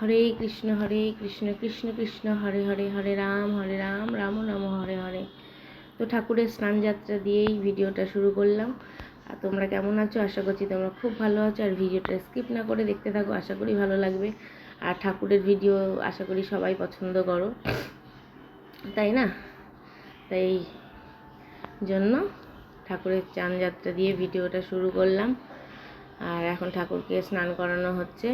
হরে কৃষ্ণ হরে কৃষ্ণ কৃষ্ণ কৃষ্ণ, হরে হরে হরে রাম হরে রাম রাম রাম হরে হরে। তো ঠাকুরের স্নান যাত্রা দিয়েই ভিডিওটা শুরু করলাম। আর তোমরা কেমন আছো? আশা করছি তোমরা খুব ভালো আছো। আর ভিডিওটা স্কিপ না করে দেখতে থাকো, আশা করি ভালো লাগবে। আর ঠাকুরের ভিডিও আশা করি সবাই পছন্দ করো। তাই না? তাই জন্য ঠাকুরের চান যাত্রা দিয়ে ভিডিওটা শুরু করলাম। আর এখন ঠাকুরকে স্নান করানো হচ্ছে।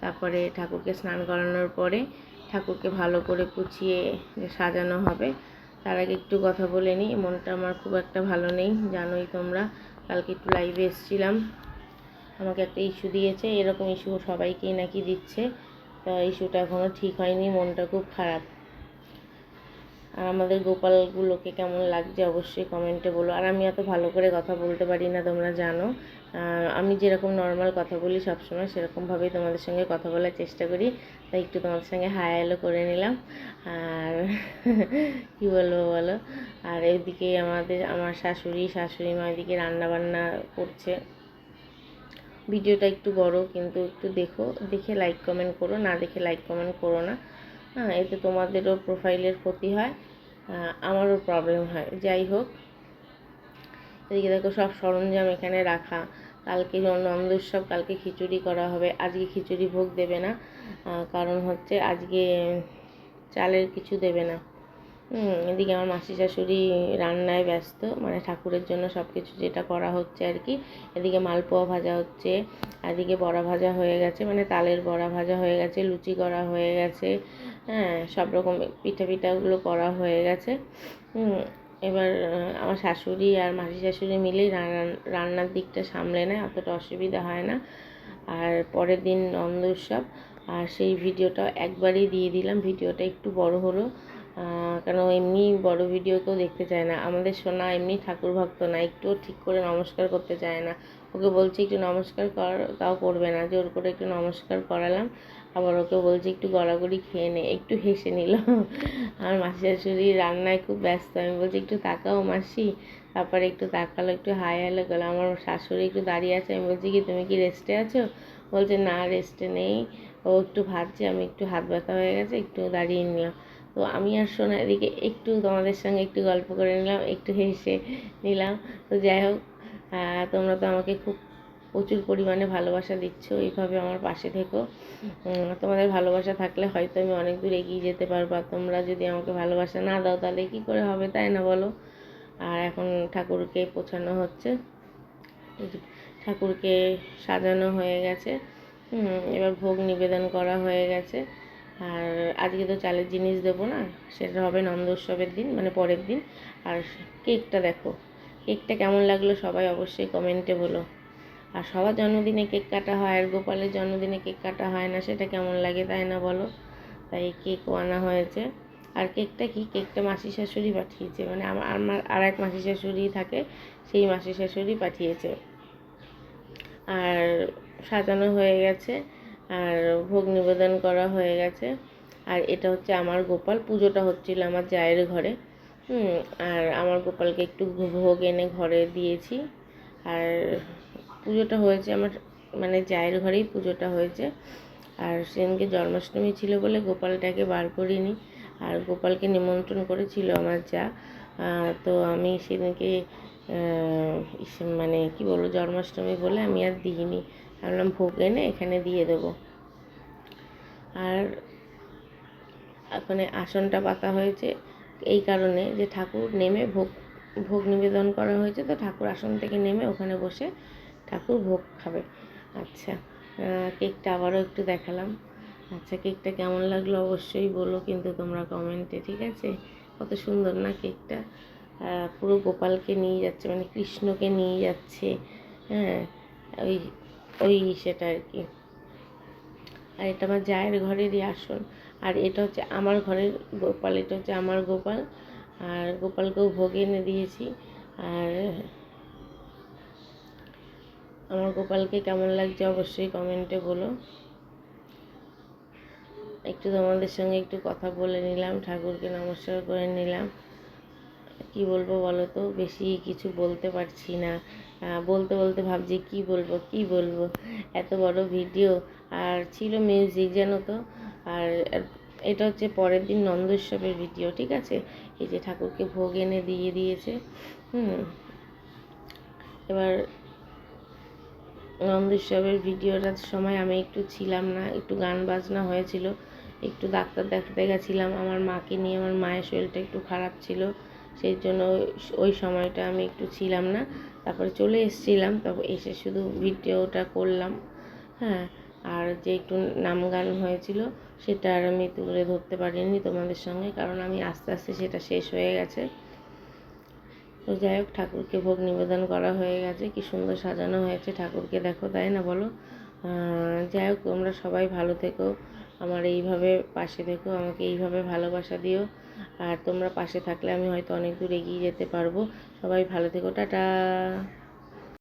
তারপরে ঠাকুরকে স্নান করানোর পরে ঠাকুরকে ভালো করে কুচিয়ে সাজানো হবে। তার আগে একটু কথা বলে নিই, মনটা আমার খুব একটা ভালো নেই, জানোই তোমরা, কালকে একটু লাইভে এসছিলাম। আমাকে একটা ইস্যু দিয়েছে, এরকম ইস্যু সবাইকেই নাকি দিচ্ছে। তো ইস্যুটা এখনও ঠিক হয়নি, মনটা খুব খারাপ। আর আমাদের গোপালগুলোকে কেমন লাগছে অবশ্যই কমেন্টে বলো। আর আমি এত ভালো করে কথা বলতে পারি না, তোমরা জানো। আমি যেরকম নর্মাল কথা বলি সবসময়, সেরকমভাবেই তোমাদের সঙ্গে কথা বলার চেষ্টা করি। তাই একটু তোমাদের সঙ্গে হাই হ্যালো করে নিলাম। আর কি বলব বলো? আর এদিকে আমাদের, আমার শাশুড়ি শাশুড়ি মা এদিকে রান্নাবান্না করছে। ভিডিওটা একটু বড়, কিন্তু একটু দেখো, দেখে লাইক কমেন্ট করো, না দেখে লাইক কমেন্ট করো না। হ্যাঁ এতে তোমাদেরও প্রোফাইলের ক্ষতি হয় আমারও প্রবলেম হয়। যাই হোক, এদিকে দেখো সব সরঞ্জাম এখানে রাখা। কালকে নন্দ উৎসব কালকে খিচুড়ি করা হবে। আজকে খিচুড়ি ভোগ দেবে না কারণ হচ্ছে আজকে চালের কিছু দেবে না। এদিকে আমার মাসি শাশুড়ি রান্নায় ব্যস্ত মানে ঠাকুরের জন্য সব কিছু যেটা করা হচ্ছে আর কি। এদিকে মালপোয়া ভাজা হচ্ছে, এদিকে বড়া ভাজা হয়ে গেছে মানে তালের বড়া ভাজা হয়ে গেছে, লুচি করা হয়ে গেছে হ্যাঁ সব রকম পিঠা পিঠাগুলো করা হয়ে গেছে। এবার আমার শাশুড়ি আর মাসি শাশুড়ি মিলেই রান্না- রান্নার দিকটা সামলে নেয়, অতটা অসুবিধা হয় না। আর পরের দিন নন্দ উৎসব, আর সেই ভিডিওটা একবারই দিয়ে দিলাম, ভিডিওটা একটু বড় হলো। কেন এমনি বড় ভিডিও কেউ দেখতে চায় না। আমাদের সোনা এমনি ঠাকুর ভক্ত না, একটুও ঠিক করে নমস্কার করতে চায় না। ওকে বলছি একটু নমস্কার কর, তাও করবে না জোর করে একটু নমস্কার করালাম, আবার ওকে বলছি একটু গড়াগড়ি খেয়ে নে, একটু হেসে নিল। আমার মাসি শাশুড়ি রান্নায় খুব ব্যস্ত, আমি বলছি একটু তাকাও মাসি, তারপরে একটু তাকালো, একটু হাই হ্যালো করল, আমার শাশুড়ি একটু দাঁড়িয়ে আছে, আমি বলছি কি তুমি কি রেস্টে আছো? বলছে না রেস্টে নেই, ও একটু ভাবছে, আমি একটু হাত ব্যথা হয়ে গেছে, একটু দাঁড়িয়ে নিলাম তো আমি আর সোনা এদিকে একটু তোমাদের সঙ্গে একটু গল্প করে নিলাম, একটু হেসে নিলাম। তো যাই হোক তোমরা তো আমাকে খুব প্রচুর পরিমাণে ভালোবাসা দিচ্ছ, এইভাবে আমার পাশে থেকো। তোমাদের ভালোবাসা থাকলে হয়তো আমি অনেক দূর এগিয়ে যেতে পারব তোমরা যদি আমাকে ভালোবাসা না দাও তাহলে কী করে হবে, তাই না বলো? আর এখন ঠাকুরকে পোছানো হচ্ছে। ঠাকুরকে সাজানো হয়ে গেছে। এবার ভোগ নিবেদন করা হয়ে গেছে। আর আজকে তো চালের জিনিস দেবো না, সেটা হবে নন্দ উৎসবের দিন মানে পরের দিন। আর কেকটা দেখো। কেকটা কেমন লাগল সবাই অবশ্যই কমেন্টে বলো। আর সবার জন্মদিনে কেক কাটা হয় আর গোপালের জন্মদিনে কেক কাটা হয় না, সেটা কেমন লাগে তাই না বলো? তাই কেকও আনা হয়েছে। আর কেকটা কি? কেকটা মাসি শাশুড়ি পাঠিয়েছে মানে আমার আমার আর এক মাসি শাশুড়ি থাকে, সেই মাসি শাশুড়ি পাঠিয়েছে। আর সাজানো হয়ে গেছে, আর ভোগ নিবেদন করা হয়ে গেছে। আর এটা হচ্ছে আমার গোপাল, পুজোটা হচ্ছিল আমার জায়ের ঘরে। আর আমার গোপালকে একটু ভোগ এনে ঘরে দিয়েছি। আর পুজোটা হয়েছে আমার মানে জায়ের ঘরেই পুজোটা হয়েছে। আর সেদিনকে জন্মাষ্টমী ছিল বলে গোপালটাকে বার করিনি। আর গোপালকে নিমন্ত্রণ করেছিল আমার যা। তো আমি সেদিনকে মানে কি বলব, জন্মাষ্টমী বলে আমি আর দিইনি। ভাবলাম ভোগ এনে এখানে দিয়ে দেবো। আর ওখানে আসনটা পাতা হয়েছে। এই কারণে যে ঠাকুর নেমে ভোগ ভোগ নিবেদন করা হয়েছে, তো ঠাকুর আসন থেকে নেমে ওখানে বসে ঠাকুর ভোগ খাবে। আচ্ছা কেকটা আবারও একটু দেখালাম। আচ্ছা কেকটা কেমন লাগল অবশ্যই বলো, কিন্তু তোমরা কমেন্টে ঠিক আছে? কত সুন্দর না কেকটা? পুরো গোপালকে নিয়ে যাচ্ছে মানে কৃষ্ণকে নিয়ে যাচ্ছে হ্যাঁ? ওই ওই সেটা আর কি। আর এটা আমার জায়ের ঘরেরই আসন। আর এটা হচ্ছে আমার ঘরের গোপাল, এটা হচ্ছে আমার গোপাল। আর গোপালকেও ভোগ এনে দিয়েছি। আর আমার গোপালকে কেমন লাগছে অবশ্যই কমেন্টে বলো। একটু তোমাদের সঙ্গে একটু কথা বলে নিলাম, ঠাকুরকে নমস্কার করে নিলাম। কি বলব বলো তো, বেশি কিছু বলতে পারছি না। বলতে বলতে ভাবছি কি বলব কি বলব? এত বড় ভিডিও আর ছিল মিউজিক জানো তো? আর এটা হচ্ছে পরের দিন নন্দোৎসবের ভিডিও ঠিক আছে? এই যে ঠাকুরকে ভোগ এনে দিয়ে দিয়েছে, হুম? এবার নন্দোৎসবের ভিডিওটার সময় আমি একটু ছিলাম না, একটু গান বাজনা হয়েছিল, একটু ডাক্তার দেখাতে গেছিলাম, আমার মাকে নিয়ে আমার মায়ের শরীরটা একটু খারাপ ছিল, সেই জন্য ওই- সময়টা আমি একটু ছিলাম না, তারপরে চলে এসেছিলাম, তারপর এসে শুধু ভিডিওটা করলাম হ্যাঁ? আর যে একটু নাম গান হয়েছিল, সেটা আর আমি তুলে ধরতে পারিনি তোমাদের সঙ্গে, কারণ আমি আস্তে আস্তে সেটা শেষ হয়ে গেছে। তো যাই হোক, ঠাকুরকে ভোগ নিবেদন করা হয়ে গেছে। কি সুন্দর সাজানো হয়েছে ঠাকুরকে, দেখো, তাই না বলো? যাই হোক, তোমরা সবাই ভালো থেকো, আমার এইভাবে পাশে থেকো, আমাকে এইভাবে ভালোবাসা দিও। আর তোমরা পাশে থাকলে আমি হয়তো অনেক দূর এগিয়ে যেতে পারব। সবাই ভালো থেকো, টাটা।